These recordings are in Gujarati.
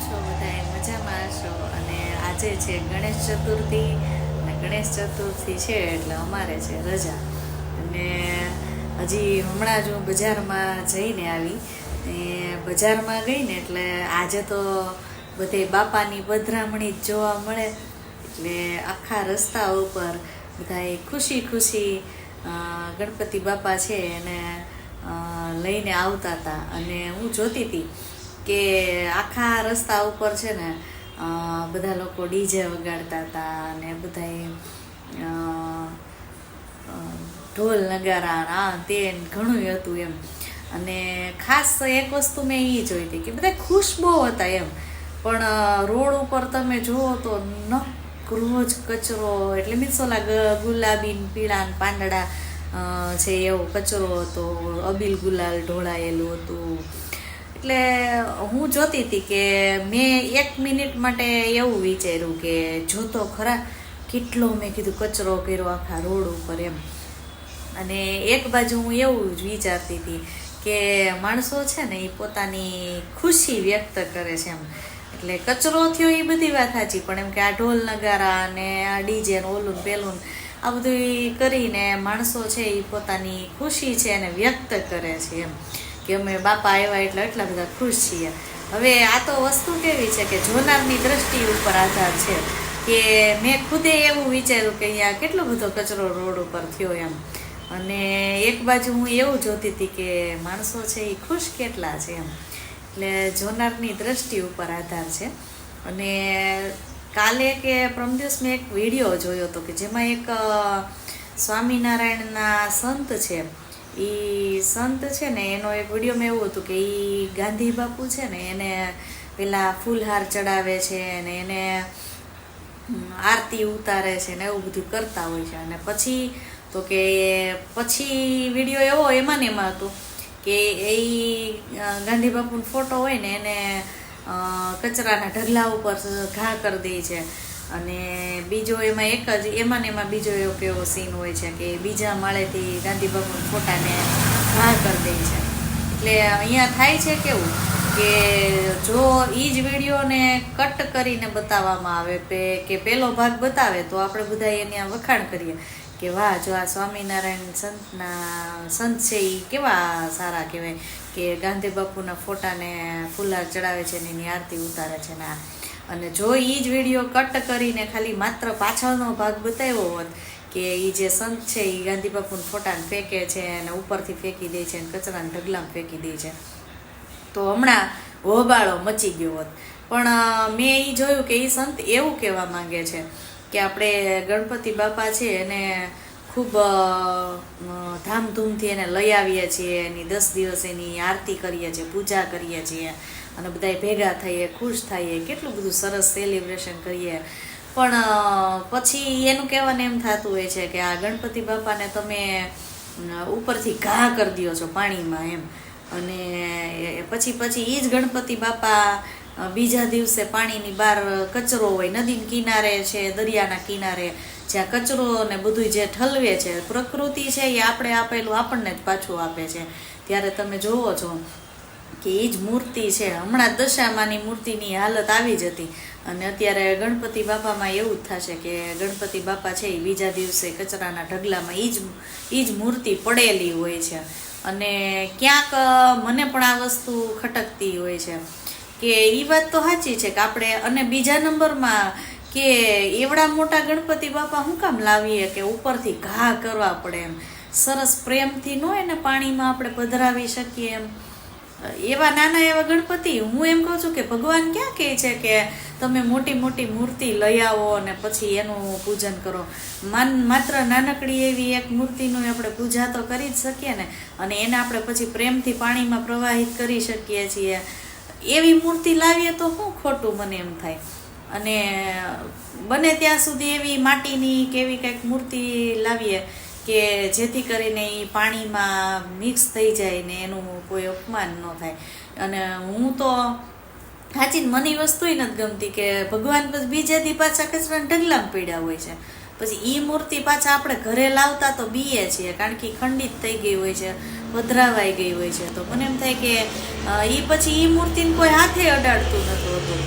છો બધા મજામાં હશો અને આજે છે ગણેશ ચતુર્થી. અને ગણેશ ચતુર્થી છે એટલે અમારે છે રજા. અને હજી હમણાં જ હું બજારમાં જઈને આવી. એ બજારમાં ગઈ ને એટલે આજે તો બધે બાપાની પધરામણી જ જોવા મળે. એટલે આખા રસ્તા ઉપર બધાએ ખુશી ખુશી ગણપતિ બાપા છે એને લઈને આવતા હતા. અને હું જોતી હતી કે આખા રસ્તા ઉપર છે ને બધા લોકો ડીજે વગાડતા હતા અને બધા ઢોલ નગારા આ તે ઘણું હતું એમ. અને ખાસ એક વસ્તુ મેં એ જોઈ હતી કે બધા ખુશ બહુ હતા એમ. પણ રોડ ઉપર તમે જુઓ તો નકરો જ કચરો એટલે મીન્સ ઓલા ગુલાબી પીળા પાંદડા છે એવો કચરો હતો, અબીલ ગુલાલ ઢોળાયેલું હતું. એટલે હું જોતી હતી કે મેં એક મિનિટ માટે એવું વિચાર્યું કે જોતો ખરા કેટલો મેં કીધું કચરો કર્યો આખા રોડ ઉપર એમ. અને એક બાજુ હું એવું જ વિચારતી હતી કે માણસો છે ને એ પોતાની ખુશી વ્યક્ત કરે છે એમ. એટલે કચરો થયો એ બધી વાત સાચી, પણ એમ કે આ ઢોલ નગારા ને આ ડીજે ઓલું પેલું આ બધું કરીને માણસો છે એ પોતાની ખુશી છે એને વ્યક્ત કરે છે એમ. કે અમે બાપા આવ્યા એટલે એટલા બધા ખુશ છીએ. હવે આ તો વસ્તુ કેવી છે કે જોનારની દ્રષ્ટિ ઉપર આધાર છે કે મેં ખુદે એવું વિચાર્યું કે અહીંયા કેટલો બધો કચરો રોડ ઉપર થયો એમ. અને એક બાજુ હું એવું જોતી હતી કે માણસો છે એ ખુશ કેટલા છે એમ. એટલે જોનારની દ્રષ્ટિ ઉપર આધાર છે. અને કાલે કે પ્રમદિવસ મેં એક વીડિયો જોયો હતો કે જેમાં એક સ્વામિનારાયણના સંત છે. એ સંત છે ને, એનો એક વિડીયોમાં એવું હતું કે એ ગાંધી બાપુ છે ને, એને પેલા ફૂલહાર ચડાવે છે ને, એને આરતી ઉતારે છે ને, એવું બધું કરતા હોય છે. અને પછી તો કે પછી વીડિયો એવો એમાં ને એમાં હતો કે એ ગાંધી બાપુનો ફોટો હોય ને, એને કચરાના ઢગલા ઉપર ઘા કરી દે છે. અને બીજો એમાં એક જ એમાં ને એમાં બીજો એવો કેવો સીન હોય છે કે બીજા માળેથી ગાંધી ભગવાન ફોટાને ઘા કરી દે છે. એટલે અહીંયા થાય છે કેવું કે જો એ જ વિડીયોને કટ કરીને બતાવવામાં આવે કે પેલો ભાગ બતાવે, તો આપણે બધા એની વખાણ કરીએ કે વાહ, જો આ સ્વામિનારાયણ સંતના, સંત છે એ કેવા સારા કહેવાય કે ગાંધી બાપુના ફોટાને ફુલાર ચડાવે છે ને એની આરતી ઉતારે છે ને આ. અને જો એ જ વીડિયો કટ કરીને ખાલી માત્ર પાછળનો ભાગ બતાવ્યો હોત કે એ જે સંત છે એ ગાંધી બાપુને ફોટાને ફેંકે છે અને ઉપરથી ફેંકી દે છે અને કચરાના ઢગલામાં ફેંકી દે છે. તો હમણાં હોબાળો મચી ગયો હોત. પણ મેં એ જોયું કે એ સંત એવું કહેવા માંગે છે કે આપણે ગણપતિ બાપા છે એને ખૂબ ધામધૂમથી એને લઈ આવીએ છીએ, એની દસ દિવસ એની આરતી કરીએ છીએ, પૂજા કરીએ છીએ, અને બધા ભેગા થઈએ, ખુશ થઈએ, કેટલું બધું સરસ સેલિબ્રેશન કરીએ. પણ પછી એનું કહેવાનું એમ થતું હોય છે કે આ ગણપતિ બાપાને તમે ઉપરથી ઘા કરી દો છો પાણીમાં એમ. અને પછી પછી એ જ ગણપતિ બાપા બીજા દિવસે પાણીની બહાર કચરો હોય, નદીના કિનારે છે, દરિયાના કિનારે, જ્યાં કચરો ને બધું જે ઠલવે છે, પ્રકૃતિ છે એ આપણે આપેલું આપણને જ પાછું આપે છે. ત્યારે તમે જોવો છો કે એ જ મૂર્તિ છે. હમણાં દશામાની મૂર્તિની હાલત આવી જ હતી. અને અત્યારે ગણપતિ બાપામાં એવું જ થશે કે ગણપતિ બાપા છે એ બીજા દિવસે કચરાના ઢગલામાં એ જ એ જ મૂર્તિ પડેલી હોય છે. અને ક્યાંક મને પણ આ વસ્તુ ખટકતી હોય છે. કે એ વાત તો સાચી છે કે આપણે અને બીજા નંબરમાં કે એવડા મોટા ગણપતિ બાપા શું કામ લાવીએ કે ઉપરથી ઘા કરવા પડે એમ. સરસ પ્રેમથી ન એને પાણીમાં આપણે પધરાવી શકીએ એમ. એવા નાના એવા ગણપતિ, હું એમ કહું છું કે ભગવાન ક્યાં કહે છે કે તમે મોટી મોટી મૂર્તિ લઈ આવો અને પછી એનું પૂજન કરો. માન, માત્ર નાનકડી એવી એક મૂર્તિનું આપણે પૂજા તો કરી જ શકીએ ને. અને એને આપણે પછી પ્રેમથી પાણીમાં પ્રવાહિત કરી શકીએ છીએ. એવી મૂર્તિ લાવીએ તો શું ખોટું મને એમ થાય? અને બને ત્યાં સુધી એવી માટીની કે એવી કંઈક મૂર્તિ લાવીએ કે જેથી કરીને એ પાણીમાં મિક્સ થઈ જાય ને એનું કોઈ અપમાન ન થાય. અને હું તો સાચી મને એ વસ્તુય નથી ગમતી કે ભગવાન પછી બીજેથી પાછા કચરાના ઢગલામાં પડ્યા હોય છે. પછી એ મૂર્તિ પાછા આપણે ઘરે લાવતા તો બીએ છીએ, કારણ કે ખંડિત થઈ ગઈ હોય છે. પધરાવાઈ ગઈ હોય છે. તો મને એમ થાય કે એ પછી એ મૂર્તિને કોઈ હાથે અડાડતું નતું હોતું.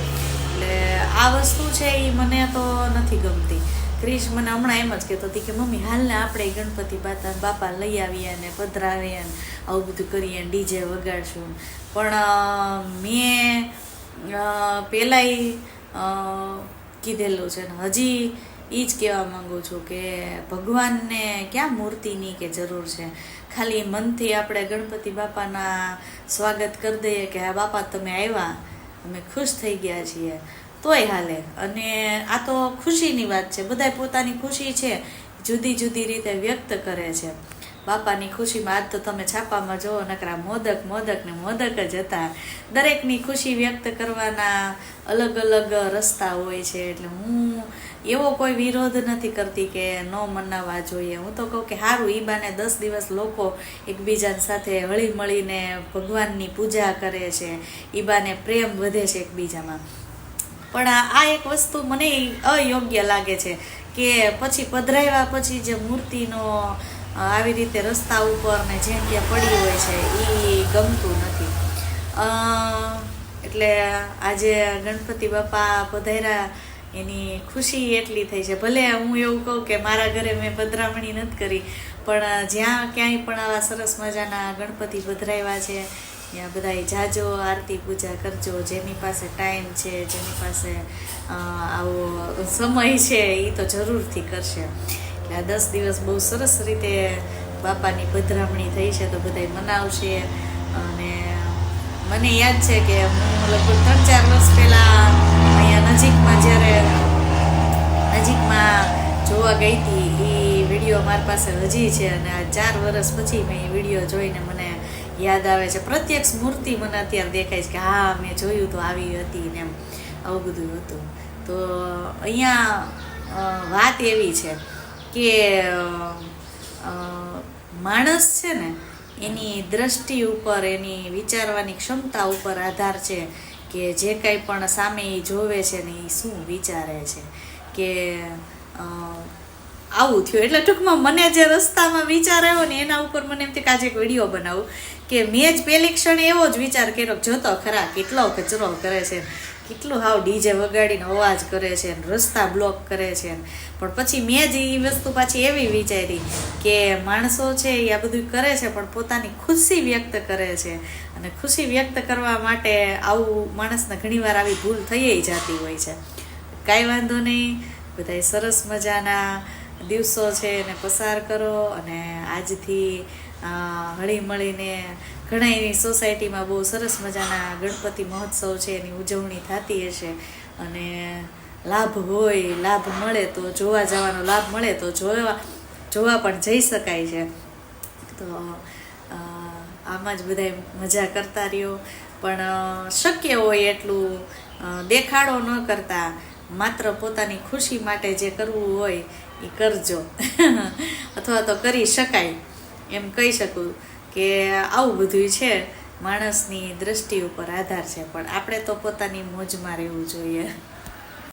એટલે આ વસ્તુ છે એ મને તો નથી ગમતી. ક્રિશ મને હમણાં એમ જ કહેતો હતી કે, મમ્મી, હાલને આપણે ગણપતિ બાતા બાપા લઈ આવીએ ને પધરાવીએ ને આવું બધું કરીએ ડીજે વગાડશું. પણ મેં પહેલાંય કીધેલું છે ને, હજી એ જ કહેવા માંગુ છું કે ભગવાનને ક્યાં મૂર્તિની કે જરૂર છે? ખાલી મનથી આપણે ગણપતિ બાપાના સ્વાગત કરી દઈએ કે હા બાપા, તમે આવ્યા. અમે ખુશ થઈ ગયા છીએ. તોય હાલે. અને આ તો ખુશીની વાત છે. બધાય પોતાની ખુશી છે. જુદી જુદી રીતે વ્યક્ત કરે છે. બાપાની ખુશીમાં આજ તો તમે છાપામાં જુઓ, નકરા મોદક મોદક ને મોદક જ હતા. દરેકની ખુશી વ્યક્ત કરવાના અલગ અલગ રસ્તા હોય છે. એટલે હું એવો કોઈ વિરોધ નથી કરતી કે ન મનાવવા જોઈએ. હું તો કહું કે સારું ઈ બાને દસ દિવસ લોકો એકબીજા સાથે હળી મળીને ભગવાનની પૂજા કરે છે. ઈ બાને પ્રેમ વધે છે એકબીજામાં. પણ આ એક વસ્તુ મને અયોગ્ય લાગે છે કે પછી પધરાવ્યા પછી જે મૂર્તિનો આવી રીતે રસ્તા ઉપર ને જ્યાં ત્યાં પડી હોય છે એ ગમતું નથી. એટલે આજે ગણપતિ બાપા પધાર્યા, એની ખુશી એટલી થઈ છે. ભલે હું એવું કહું કે મારા ઘરે મેં પધરામણી નથી કરી, પણ જ્યાં ક્યાંય પણ આવા સરસ મજાના ગણપતિ પધરાવ્યા છે, ત્યાં બધાય જાજો, આરતી પૂજા કરજો, જેની પાસે ટાઈમ છે, જેની પાસે આવો સમય છે એ તો જરૂરથી કરશે. એટલે આ દસ દિવસ બહુ સરસ રીતે બાપાની પધરામણી થઈ છે તો બધાય મનાવશે. અને મને યાદ છે કે હું લગભગ ત્રણ ચાર વર્ષ પહેલાં અહીંયા નજીકમાં જ્યારે નજીકમાં જોવા ગઈ હતી, એ વીડિયો મારી પાસે હજી છે અને આ ચાર વર્ષ પછી મેં એ વીડિયો જોઈને મને યાદ આવે છે. પ્રત્યક્ષ મૂર્તિ મને અત્યારે દેખાય છે કે હા, મેં જોયું તો આવી હતી ને એમ, આવું બધું હતું. તો અહીંયા વાત એવી છે કે માણસ છે ને, એની દ્રષ્ટિ ઉપર, એની વિચારવાની ક્ષમતા ઉપર આધાર છે કે જે કાંઈ પણ સામે એ જોવે છે ને એ શું વિચારે છે. કે આવું થયું. એટલે ટૂંકમાં મને જે રસ્તામાં વિચાર આવ્યો ને એના ઉપર મને એમ કે આજે એક વીડિયો બનાવું. કે મેં જ પહેલી ક્ષણે એવો જ વિચાર કર્યો જોતો ખરા, કેટલો કચરો કરે છે કેટલું હાવ ડીજે વગાડીને અવાજ કરે છે રસ્તા બ્લોક કરે છે પણ પછી મેં જ એ વસ્તુ પાછી એવી વિચારી કે માણસો છે એ આ બધું કરે છે, પણ પોતાની ખુશી વ્યક્ત કરે છે. અને ખુશી વ્યક્ત કરવા માટે આવું માણસને ઘણીવાર આવી ભૂલ થઈ જતી હોય છે. કાંઈ વાંધો નહીં. બધાય સરસ મજાના. દિવસો છે એને પસાર કરો અને આજથી હળીમળીને હળી ઘણા એની સોસાયટીમાં બહુ સરસ મજાના ગણપતિ મહોત્સવ છે, એની ઉજવણી થતી હશે. અને લાભ હોય, લાભ મળે તો જોવા જવાનો લાભ મળે તો જોવા જોવા પણ જઈ શકાય છે. તો આમાં જ બધાય મજા કરતા રહ્યો. પણ શક્ય હોય એટલું દેખાડો ન કરતા. માત્ર પોતાની ખુશી માટે જે કરવું હોય એ કરજો. અથવા તો કરી શકાય. એમ કહી શકું કે આવું બધું છે, માણસની દ્રષ્ટિ ઉપર આધાર છે. પણ આપણે તો પોતાની મોજમાં રહેવું જોઈએ.